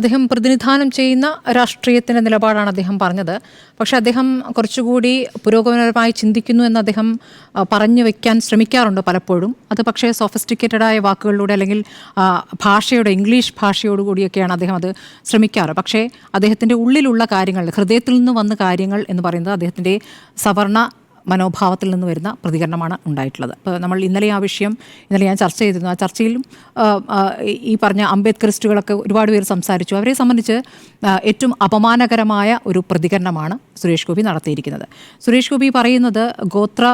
അദ്ദേഹം പ്രതിനിധാനം ചെയ്യുന്ന രാഷ്ട്രീയത്തിന്റെ നിലപാടാണ് അദ്ദേഹം പറഞ്ഞത്. പക്ഷെ അദ്ദേഹം കുറച്ചുകൂടി പുരോഗമനപരമായി ചിന്തിക്കുന്നു എന്ന് അദ്ദേഹം പറഞ്ഞു വെക്കാൻ ശ്രമിക്കാറുണ്ട് പലപ്പോഴും. അത് പക്ഷേ സോഫിസ്റ്റിക്കേറ്റഡായ വാക്കുകളിലൂടെ അല്ലെങ്കിൽ ഭാഷയുടെ ഇംഗ്ലീഷ് ഭാഷയോടുകൂടിയൊക്കെയാണ് അദ്ദേഹം അത് ശ്രമിക്കാറ്. പക്ഷേ അദ്ദേഹത്തിന്റെ ഉള്ളിലുള്ള കാര്യങ്ങൾ ഹൃദയത്തിൽ നിന്ന് വന്ന കാര്യങ്ങൾ എന്ന് പറയുന്നത് അദ്ദേഹത്തിന്റെ സവർണ മനോഭാവത്തിൽ നിന്ന് വരുന്ന പ്രതികരണമാണ് ഉണ്ടായിട്ടുള്ളത്. അപ്പോൾ നമ്മൾ ഇന്നലെ ആ വിഷയം ഇന്നലെ ഞാൻ ചർച്ച ചെയ്തിരുന്നു. ആ ചർച്ചയിലും ഈ പറഞ്ഞ അംബേദ്കറിസ്റ്റുകളൊക്കെ ഒരുപാട് പേര് സംസാരിച്ചു. അവരെ സംബന്ധിച്ച് ഏറ്റവും അപമാനകരമായ ഒരു പ്രതികരണമാണ് സുരേഷ് ഗോപി നടത്തിയിരിക്കുന്നത്. സുരേഷ് ഗോപി പറയുന്നത് ഗോത്ര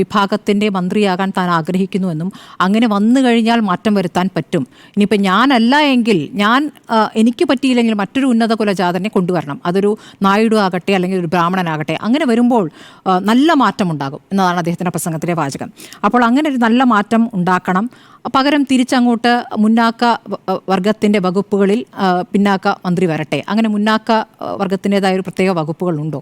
വിഭാഗത്തിന്റെ മന്ത്രിയാകാൻ താൻ ആഗ്രഹിക്കുന്നുവെന്നും അങ്ങനെ വന്നു കഴിഞ്ഞാൽ മാറ്റം വരുത്താൻ പറ്റും. ഇനിയിപ്പോൾ ഞാനല്ല എങ്കിൽ ഞാൻ എനിക്ക് പറ്റിയില്ലെങ്കിൽ മറ്റൊരു ഉന്നത കുലജാതനെ കൊണ്ടുവരണം. അതൊരു നായിഡു ആകട്ടെ അല്ലെങ്കിൽ ഒരു ബ്രാഹ്മണനാകട്ടെ. അങ്ങനെ വരുമ്പോൾ നല്ല മാറ്റം ഉണ്ടാകും എന്നതാണ് അദ്ദേഹത്തിന്റെ പ്രസംഗത്തിലെ വാചകം. അപ്പോൾ അങ്ങനെ ഒരു നല്ല മാറ്റം ഉണ്ടാക്കണം. പകരം തിരിച്ചങ്ങോട്ട് മുന്നാക്ക വർഗത്തിന്റെ വകുപ്പുകളിൽ പിന്നാക്ക മന്ത്രി വരട്ടെ. അങ്ങനെ മുന്നാക്ക വർഗത്തിന്റെതായ ഒരു പ്രത്യേക വകുപ്പുകളുണ്ടോ?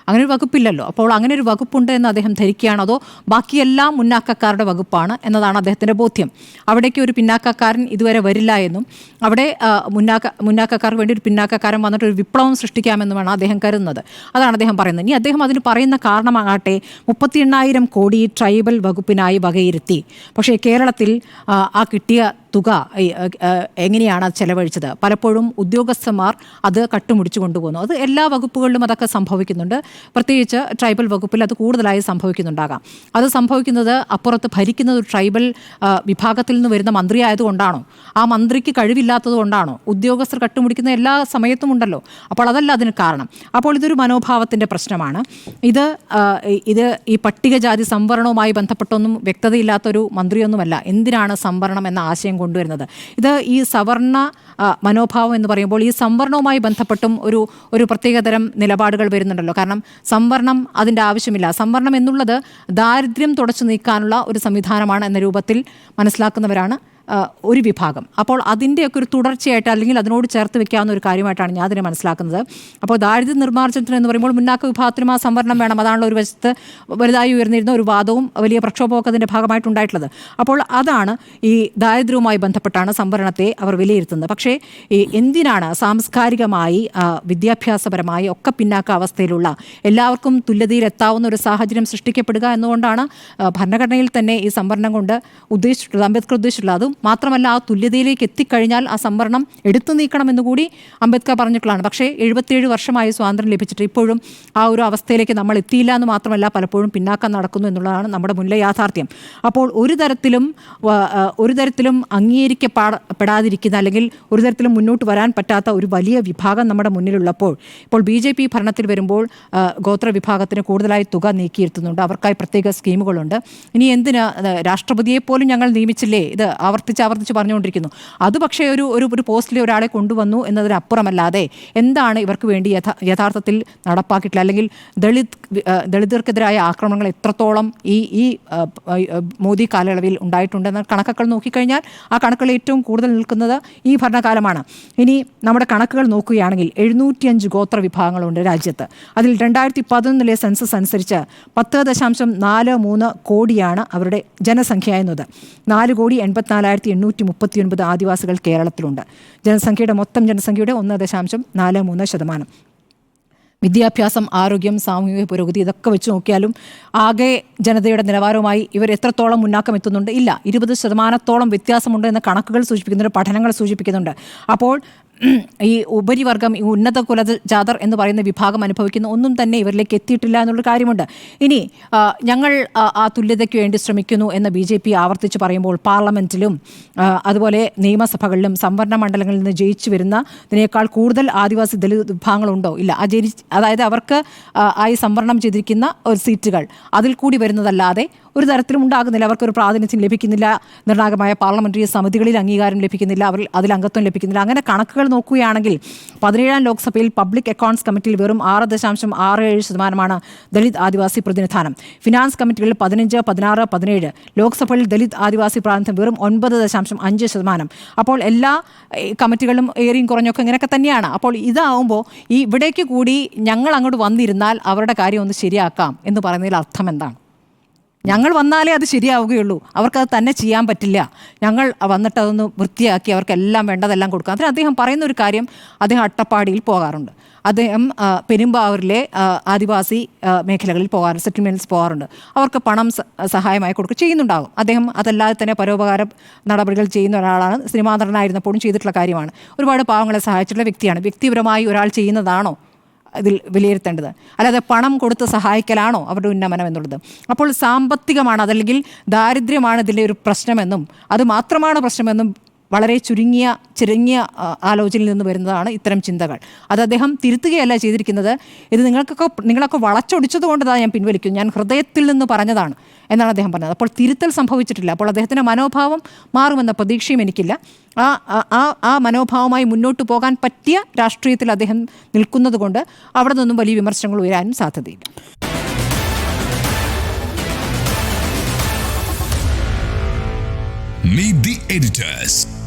അങ്ങനെ ഒരു വകുപ്പില്ലല്ലോ. അപ്പോൾ അങ്ങനെ ഒരു വകുപ്പുണ്ട് എന്ന് അദ്ദേഹം ധരിക്കുകയാണോ? അതോ ബാക്കിയെല്ലാം മുന്നാക്കക്കാരുടെ വകുപ്പാണ് എന്നതാണ് അദ്ദേഹത്തിന്റെ ബോധ്യം. അവിടേക്ക് ഒരു പിന്നാക്കക്കാരൻ ഇതുവരെ വരില്ല എന്നും അവിടെ മുന്നാക്ക മുന്നാക്കക്കാർക്ക് വേണ്ടി ഒരു പിന്നാക്കക്കാരൻ വന്നിട്ട് ഒരു വിപ്ലവം സൃഷ്ടിക്കാമെന്നുമാണ് അദ്ദേഹം കരുതുന്നത്. അതാണ് അദ്ദേഹം പറയുന്നത്. ഇനി അദ്ദേഹം അതിന് പറയുന്ന കാരണമാകട്ടെ മുപ്പത്തി എണ്ണായിരം കോടി ട്രൈബൽ വകുപ്പിനായി വകയിരുത്തി. പക്ഷേ കേരളത്തിൽ ആ, കിട്ടിയ തുക എങ്ങനെയാണ് അത് ചെലവഴിച്ചത്? പലപ്പോഴും ഉദ്യോഗസ്ഥന്മാർ അത് കട്ടുമുടിച്ചു കൊണ്ടുപോകുന്നു. അത് എല്ലാ വകുപ്പുകളിലും അതൊക്കെ സംഭവിക്കുന്നുണ്ട്. പ്രത്യേകിച്ച് ട്രൈബൽ വകുപ്പിൽ അത് കൂടുതലായി സംഭവിക്കുന്നുണ്ടാകാം. അത് സംഭവിക്കുന്നത് അപ്പുറത്ത് ഭരിക്കുന്നത് ട്രൈബൽ വിഭാഗത്തിൽ നിന്ന് വരുന്ന മന്ത്രി ആയതുകൊണ്ടാണോ ആ മന്ത്രിക്ക് കഴിവില്ലാത്തത് കൊണ്ടാണോ? ഉദ്യോഗസ്ഥർ കട്ടുമുടിക്കുന്ന എല്ലാ സമയത്തും ഉണ്ടല്ലോ. അപ്പോൾ അതല്ല അതിന് കാരണം. അപ്പോൾ ഇതൊരു മനോഭാവത്തിന്റെ പ്രശ്നമാണ്. ഇത് ഇത് ഈ പട്ടികജാതി സംവരണവുമായി ബന്ധപ്പെട്ടൊന്നും വ്യക്തതയില്ലാത്തൊരു മന്ത്രിയൊന്നുമല്ല. എന്തിനാണ് സംവരണം എന്ന ആശയം കൊണ്ടുവരുന്നത്? ഇത് ഈ സവർണ മനോഭാവം എന്ന് പറയുമ്പോൾ ഈ സംവരണവുമായി ബന്ധപ്പെട്ടും ഒരു ഒരു പ്രത്യേകതരം നിലപാടുകൾ വരുന്നുണ്ടല്ലോ. കാരണം സംവരണം അതിന്റെ ആവശ്യമില്ല. സംവരണം എന്നുള്ളത് ദാരിദ്ര്യം തുടച്ചു നീക്കാനുള്ള ഒരു സംവിധാനമാണ് എന്ന രൂപത്തിൽ മനസ്സിലാക്കുന്നവരാണ് ഒരു വിഭാഗം. അപ്പോൾ അതിന്റെയൊക്കെ ഒരു തുടർച്ചയായിട്ട് അല്ലെങ്കിൽ അതിനോട് ചേർത്ത് വെക്കാവുന്ന ഒരു കാര്യമായിട്ടാണ് ഞാൻ അതിനെ മനസ്സിലാക്കുന്നത്. അപ്പോൾ ദാരിദ്ര്യ നിർമ്മാർജനത്തിന് എന്ന് പറയുമ്പോൾ മുന്നാക്ക വിഭാഗത്തിനും ആ സംവരണം വേണം. അതാണല്ലോ ഒരു വശത്ത് വലുതായി ഉയർന്നിരുന്ന ഒരു വാദവും വലിയ പ്രക്ഷോഭമൊക്കെ അതിന്റെ ഭാഗമായിട്ടുണ്ടായിട്ടുള്ളത് അപ്പോൾ അതാണ് ഈ ദാരിദ്ര്യവുമായി ബന്ധപ്പെട്ടാണ് സംവരണത്തെ അവർ വിലയിരുത്തുന്നത്. പക്ഷേ ഈ എന്തിനാണ് സാംസ്കാരികമായി വിദ്യാഭ്യാസപരമായി ഒക്കെ പിന്നാക്ക അവസ്ഥയിലുള്ള എല്ലാവർക്കും തുല്യതയിൽ എത്താവുന്ന ഒരു സാഹചര്യം സൃഷ്ടിക്കപ്പെടുക എന്നുകൊണ്ടാണ് ഭരണഘടനയിൽ തന്നെ ഈ സംവരണം കൊണ്ട് ഉദ്ദേശിച്ചിട്ടുള്ളത് അംബേദ്കർ ഉദ്ദേശിച്ചിട്ടുള്ളത്. അതും മാത്രമല്ല ആ തുല്യതയിലേക്ക് എത്തിക്കഴിഞ്ഞാൽ ആ സംവരണം എടുത്തു നീക്കണമെന്ന് കൂടി അംബേദ്കർ പറഞ്ഞിട്ടുള്ളതാണ്. പക്ഷേ എഴുപത്തിയേഴ് വർഷമായി സ്വാതന്ത്ര്യം ലഭിച്ചിട്ട് ഇപ്പോഴും ആ ഒരു അവസ്ഥയിലേക്ക് നമ്മൾ എത്തിയില്ല എന്ന് മാത്രമല്ല പലപ്പോഴും പിന്നാക്കം നടക്കുന്നു എന്നുള്ളതാണ് നമ്മുടെ മുന്നിലെ യാഥാർത്ഥ്യം. അപ്പോൾ ഒരു തരത്തിലും ഒരു തരത്തിലും അംഗീകരിക്കപ്പെടാതിരിക്കുന്ന അല്ലെങ്കിൽ ഒരു തരത്തിലും മുന്നോട്ട് വരാൻ പറ്റാത്ത ഒരു വലിയ വിഭാഗം നമ്മുടെ മുന്നിലുള്ളപ്പോൾ ഇപ്പോൾ ബി ജെ പി ഭരണത്തിൽ വരുമ്പോൾ ഗോത്ര വിഭാഗത്തിന് കൂടുതലായി തുക നീക്കിയിരുത്തുന്നുണ്ട്. അവർക്കായി പ്രത്യേക സ്കീമുകളുണ്ട്. ഇനി എന്തിനാ രാഷ്ട്രപതിയെ പോലും ഞങ്ങൾ നിയമിച്ചില്ലേ? ഇത് ആവർത്തിച്ച് ആവർത്തിച്ച് പറഞ്ഞുകൊണ്ടിരിക്കുന്നു. അത് പക്ഷേ ഒരു ഒരു ഒരു പോസ്റ്റിൽ ഒരാളെ കൊണ്ടുവന്നു എന്നതിനപ്പുറമല്ലാതെ എന്താണ് ഇവർക്ക് വേണ്ടി യഥാ യഥാർത്ഥത്തിൽ നടപ്പാക്കിയിട്ടില്ല അല്ലെങ്കിൽ ദളിത് ദളിതർക്കെതിരായ ആക്രമണങ്ങൾ എത്രത്തോളം ഈ ഈ മോദി കാലയളവിൽ ഉണ്ടായിട്ടുണ്ടെന്ന കണക്കുകൾ നോക്കിക്കഴിഞ്ഞാൽ ആ കണക്കുകൾ ഏറ്റവും കൂടുതൽ നിൽക്കുന്നത് ഈ ഭരണകാലമാണ്. ഇനി നമ്മുടെ കണക്കുകൾ നോക്കുകയാണെങ്കിൽ എഴുന്നൂറ്റിയഞ്ച് ഗോത്ര വിഭാഗങ്ങളുണ്ട് രാജ്യത്ത്. അതിൽ രണ്ടായിരത്തി പതിനൊന്നിലെ സെൻസസ് അനുസരിച്ച് പത്ത് ദശാംശം നാല് മൂന്ന് കോടിയാണ് അവരുടെ ജനസംഖ്യ എന്നത്. നാല് കോടി എൺപത്തിനാലായിരത്തി എണ്ണൂറ്റി മുപ്പത്തി ഒൻപത് ആദിവാസികൾ കേരളത്തിലുണ്ട്. ജനസംഖ്യയുടെ മൊത്തം ജനസംഖ്യയുടെ ഒന്ന് ദശാംശം നാല് മൂന്ന് ശതമാനം. വിദ്യാഭ്യാസം ആരോഗ്യം സാമൂഹിക പുരോഗതി ഇതൊക്കെ വെച്ച് നോക്കിയാലും ആകെ ജനതയുടെ നിലവാരവുമായി ഇവർ എത്രത്തോളം മുന്നാക്കം എത്തുന്നുണ്ട് ഇല്ല ഇരുപത് ശതമാനത്തോളം വ്യത്യാസമുണ്ട് എന്ന കണക്കുകൾ സൂചിപ്പിക്കുന്നുണ്ട് പഠനങ്ങൾ സൂചിപ്പിക്കുന്നുണ്ട്. അപ്പോൾ ഈ ഉപരിവർഗം ഈ ഉന്നത കുലജാതർ എന്ന് പറയുന്ന വിഭാഗം അനുഭവിക്കുന്ന ഒന്നും തന്നെ ഇവരിലേക്ക് എത്തിയിട്ടില്ല എന്നുള്ള കാര്യമുണ്ട്. ഇനി ഞങ്ങൾ ആ, തുല്യതയ്ക്ക് വേണ്ടി ശ്രമിക്കുന്നു എന്ന ബി ജെ പി ആവർത്തിച്ച് പറയുമ്പോൾ പാർലമെന്റിലും അതുപോലെ നിയമസഭകളിലും സംവരണ മണ്ഡലങ്ങളിൽ നിന്ന് ജയിച്ചു വരുന്നതിനേക്കാൾ കൂടുതൽ ആദിവാസി ദളിത് വിഭാഗങ്ങളുണ്ടോ? ഇല്ല. ആ ജനി അതായത് അവർക്ക് ആയി സംവരണം ചെയ്തിരിക്കുന്ന ഒരു സീറ്റുകൾ അതിൽ കൂടി വരുന്നതല്ലാതെ ഒരു തരത്തിലും ഉണ്ടാകുന്നില്ല. അവർക്ക് ഒരു പ്രാതിനിധ്യം ലഭിക്കുന്നില്ല. നിർണായകമായ പാർലമെന്ററി സമിതികളിൽ അംഗീകാരം ലഭിക്കുന്നില്ല. അവർ അതിൽ അംഗത്വം ലഭിക്കുന്നില്ല. അങ്ങനെ കണക്കുകൾ നോക്കുകയാണെങ്കിൽ പതിനേഴാം ലോക്സഭയിൽ പബ്ലിക് അക്കൗണ്ട്സ് കമ്മിറ്റിയിൽ വെറും ആറ് ദശാംശം ആറ് ഏഴ് ശതമാനമാണ് ദളിത് ആദിവാസി പ്രതിനിധാനം. ഫിനാൻസ് കമ്മിറ്റികളിൽ പതിനഞ്ച് പതിനാറ് പതിനേഴ്. ലോക്സഭയിൽ ദളിത് ആദിവാസി പ്രാതിനിധ്യം വെറും ഒൻപത് ദശാംശം അഞ്ച് ശതമാനം. അപ്പോൾ എല്ലാ കമ്മിറ്റികളും ഏറിയും കുറഞ്ഞൊക്കെ ഇങ്ങനെയൊക്കെ തന്നെയാണ്. അപ്പോൾ ഇതാവുമ്പോൾ ഈ ഇവിടേക്ക് കൂടി ഞങ്ങൾ അങ്ങോട്ട് വന്നിരുന്നാൽ അവരുടെ കാര്യം ഒന്ന് ശരിയാക്കാം എന്ന് പറയുന്നതിൽ അർത്ഥം എന്താണ്? ഞങ്ങൾ വന്നാലേ അത് ശരിയാവുകയുള്ളൂ. അവർക്കത് തന്നെ ചെയ്യാൻ പറ്റില്ല. ഞങ്ങൾ വന്നിട്ട് അതൊന്ന് വൃത്തിയാക്കി അവർക്കെല്ലാം വേണ്ടതെല്ലാം കൊടുക്കാം. അതിന് അദ്ദേഹം പറയുന്ന ഒരു കാര്യം അദ്ദേഹം അട്ടപ്പാടിയിൽ പോകാറുണ്ട്. അദ്ദേഹം പെരുമ്പാവൂരിലെ ആദിവാസി മേഖലകളിൽ പോകാറുണ്ട് സെറ്റിൽമെന്റ്സ് പോകാറുണ്ട്. അവർക്ക് പണം സഹായമായി കൊടുക്കുക ചെയ്യുന്നുണ്ടാകും. അദ്ദേഹം അതല്ലാതെ തന്നെ പരോപകാര നടപടികൾ ചെയ്യുന്ന ഒരാളാണ്. സിനിമാ നടനായിരുന്നപ്പോഴും ചെയ്തിട്ടുള്ള കാര്യമാണ്. ഒരുപാട് പാവങ്ങളെ സഹായിച്ചിട്ടുള്ള വ്യക്തിയാണ്. വ്യക്തിപരമായി ഒരാൾ ചെയ്യുന്നതാണോ? ഇതിൽ വിലയിരുത്തേണ്ടത്. അല്ലാതെ പണം കൊടുത്ത് സഹായിക്കലാണോ അവരുടെ ഉന്നമനം എന്നുള്ളത്. അപ്പോൾ സാമ്പത്തികമാണ് അതല്ലെങ്കിൽ ദാരിദ്ര്യമാണ് ഇതിന്റെ ഒരു പ്രശ്നമെന്നും അത് മാത്രമാണ് പ്രശ്നമെന്നും വളരെ ചുരുങ്ങിയ ചുരുങ്ങിയ ആലോചനയിൽ നിന്ന് വരുന്നതാണ് ഇത്തരം ചിന്തകൾ. അത് അദ്ദേഹം തിരുത്തുകയല്ല ചെയ്തിരിക്കുന്നത്. ഇത് നിങ്ങൾക്കൊക്കെ നിങ്ങളൊക്കെ വളച്ചൊടിച്ചത് കൊണ്ടതാണ് ഞാൻ പിൻവലിക്കും ഞാൻ ഹൃദയത്തിൽ നിന്ന് പറഞ്ഞതാണ് എന്നാണ് അദ്ദേഹം പറഞ്ഞത്. അപ്പോൾ തിരുത്തൽ സംഭവിച്ചിട്ടില്ല. അപ്പോൾ അദ്ദേഹത്തിന്റെ മനോഭാവം മാറുമെന്ന പ്രതീക്ഷയും എനിക്കില്ല. ആ- ആ ആ മനോഭാവമായി മുന്നോട്ട് പോകാൻ പറ്റിയ രാഷ്ട്രീയത്തിൽ അദ്ദേഹം നിൽക്കുന്നത് കൊണ്ട് അവിടെ നിന്നും വലിയ വിമർശനങ്ങൾ ഉയരാനും സാധ്യതയില്ല. Meet the editors.